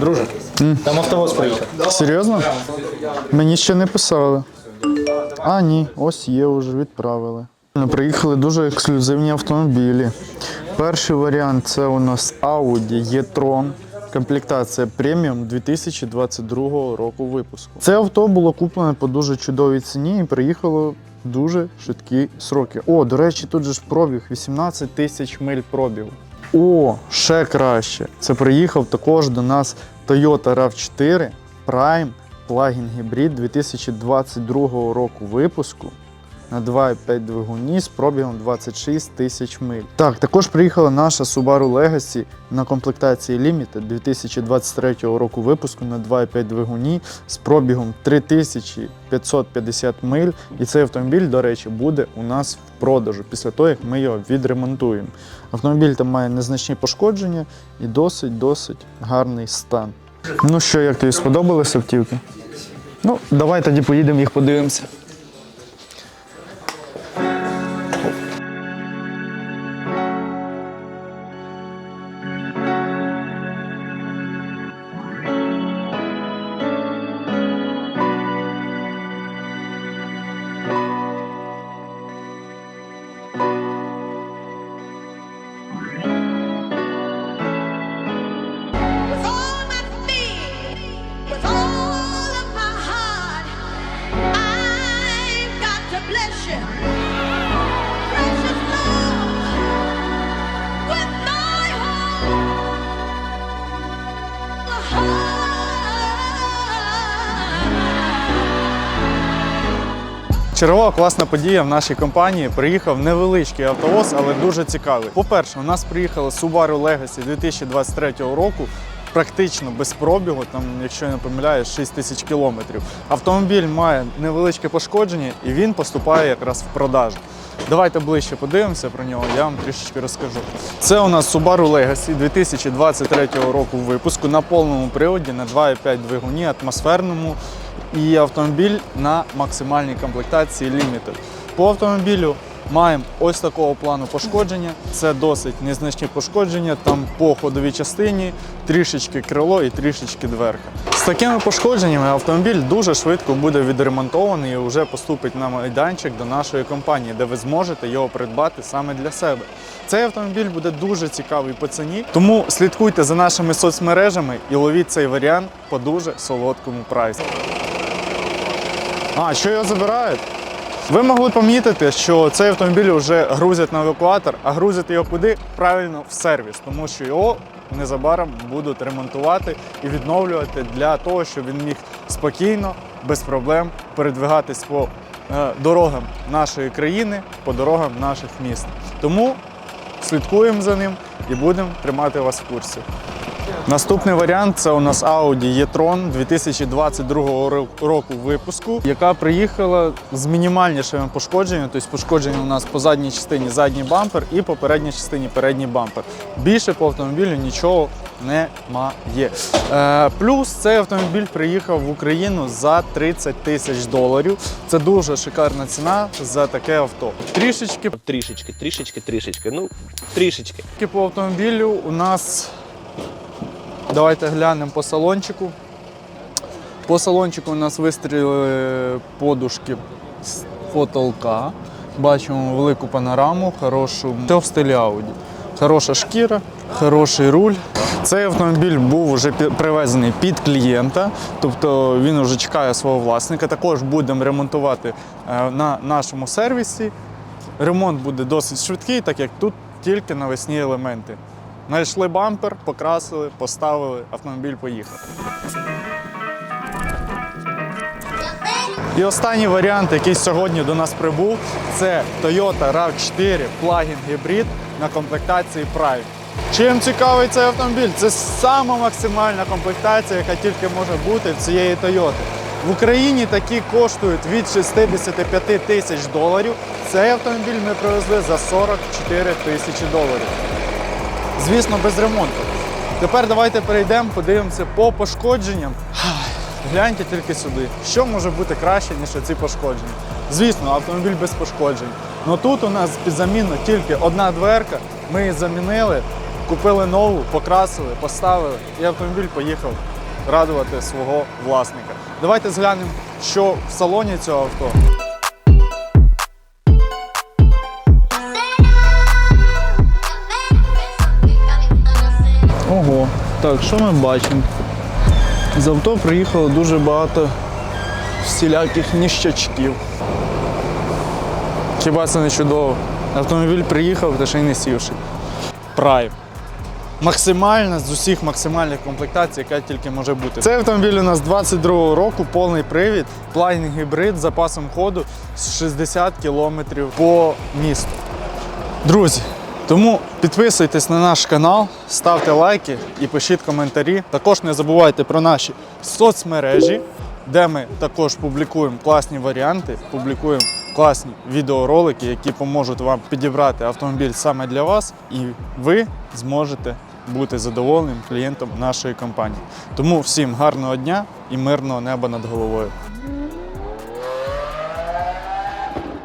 Друже, там автовоз приїхав. Серйозно? Мені ще не писали. А, ні, ось є, вже відправили. Приїхали дуже ексклюзивні автомобілі. Перший варіант це у нас Audi e-tron. Комплектація преміум 2022 року випуску. Це авто було куплене по дуже чудовій ціні і приїхало дуже швидкі сроки. О, до речі, тут же ж пробіг 18 тисяч миль пробігу. О, ще краще. Це приїхав також до нас Toyota RAV4 Prime плагін гібрид 2022 року випуску на 2,5 двигуні з пробігом 26 тисяч миль. Так, також приїхала наша Subaru Legacy на комплектації Limited 2023 року випуску на 2,5 двигуні з пробігом 3550 миль. І цей автомобіль, до речі, буде у нас в продажу після того, як ми його відремонтуємо. Автомобіль там має незначні пошкодження і досить-досить гарний стан. Ну що, як тобі сподобалися автівки? Ну, давай тоді поїдемо їх подивимося. Чергова класна подія в нашій компанії. Приїхав невеличкий автовоз, але дуже цікавий. По-перше, у нас приїхала Subaru Legacy 2023 року. Практично без пробігу, там, якщо я не помиляюсь, 6 тисяч кілометрів. Автомобіль має невеличке пошкодження і він поступає якраз в продажу. Давайте ближче подивимося про нього, я вам трішечки розкажу. Це у нас Subaru Legacy 2023 року випуску на повному приводі на 2,5 двигуні атмосферному і автомобіль на максимальній комплектації Limited. По автомобілю маємо ось такого плану пошкодження. Це досить незначні пошкодження. Там по ходовій частині трішечки крило і трішечки дверка. З такими пошкодженнями автомобіль дуже швидко буде відремонтований і вже поступить на майданчик до нашої компанії, де ви зможете його придбати саме для себе. Цей автомобіль буде дуже цікавий по ціні, тому слідкуйте за нашими соцмережами і ловіть цей варіант по дуже солодкому прайсу. А, що його забирають? Ви могли помітити, що цей автомобіль вже грузять на евакуатор, а грузять його куди? Правильно в сервіс, тому що його незабаром будуть ремонтувати і відновлювати для того, щоб він міг спокійно, без проблем передвигатись по е, дорогам нашої країни, по дорогам наших міст. Тому слідкуємо за ним і будемо тримати вас в курсі. Наступний варіант це у нас Audi e-tron 2022 року випуску, яка приїхала з мінімальнішими пошкодженнями. Тобто пошкодження у нас по задній частині задній бампер і по передній частині передній бампер. Більше по автомобілю нічого немає. Е, плюс цей автомобіль приїхав в Україну за 30 тисяч доларів. Це дуже шикарна ціна за таке авто. Трішечки Трішечки, трішечки, трішечки. Ну, трішечки. По автомобілю у нас. Давайте глянемо по салончику. По салончику у нас вистрілили подушки з потолка. Бачимо велику панораму, хорошу Це в стилі Audi. Хороша шкіра, хороший руль. Цей автомобіль був вже привезений під клієнта, тобто він вже чекає свого власника. Також будемо ремонтувати е, на нашому сервісі. Ремонт буде досить швидкий, так як тут тільки навесні елементи. Знайшли бампер, покрасили, поставили, автомобіль поїхав. І останній варіант, який сьогодні до нас прибув, це Toyota RAV4 Plug-in Hybrid на комплектації Prime. Чим цікавий цей автомобіль? Це сама максимальна комплектація, яка тільки може бути в цієї Toyota. В Україні такі коштують від 65 тисяч доларів. Цей автомобіль ми привезли за 44 тисячі доларів. Звісно, без ремонту. Тепер давайте перейдемо, подивимося по пошкодженням. Гляньте тільки сюди. Що може бути краще, ніж ці пошкодження? Звісно, автомобіль без пошкоджень. Але тут у нас під заміну тільки одна дверка. Ми її замінили. купили нову, покрасили, поставили, і автомобіль поїхав радувати свого власника. Давайте зглянемо, що в салоні цього авто. Так, що ми бачимо? З авто приїхало дуже багато всіляких ніщачків. Хіба це не чудово? Автомобіль приїхав, та ще й не сівши. Прайм. Максимальна з усіх максимальних комплектацій, яка тільки може бути. Цей автомобіль у нас 22-го року, повний привід, плайн гібрид з запасом ходу з 60 км по місту. Друзі, тому підписуйтесь на наш канал, ставте лайки і пишіть коментарі. Також не забувайте про наші соцмережі, де ми також публікуємо класні варіанти, публікуємо класні відеоролики, які поможуть вам підібрати автомобіль саме для вас, і ви зможете бути задоволеним клієнтом нашої компанії. Тому всім гарного дня і мирного неба над головою.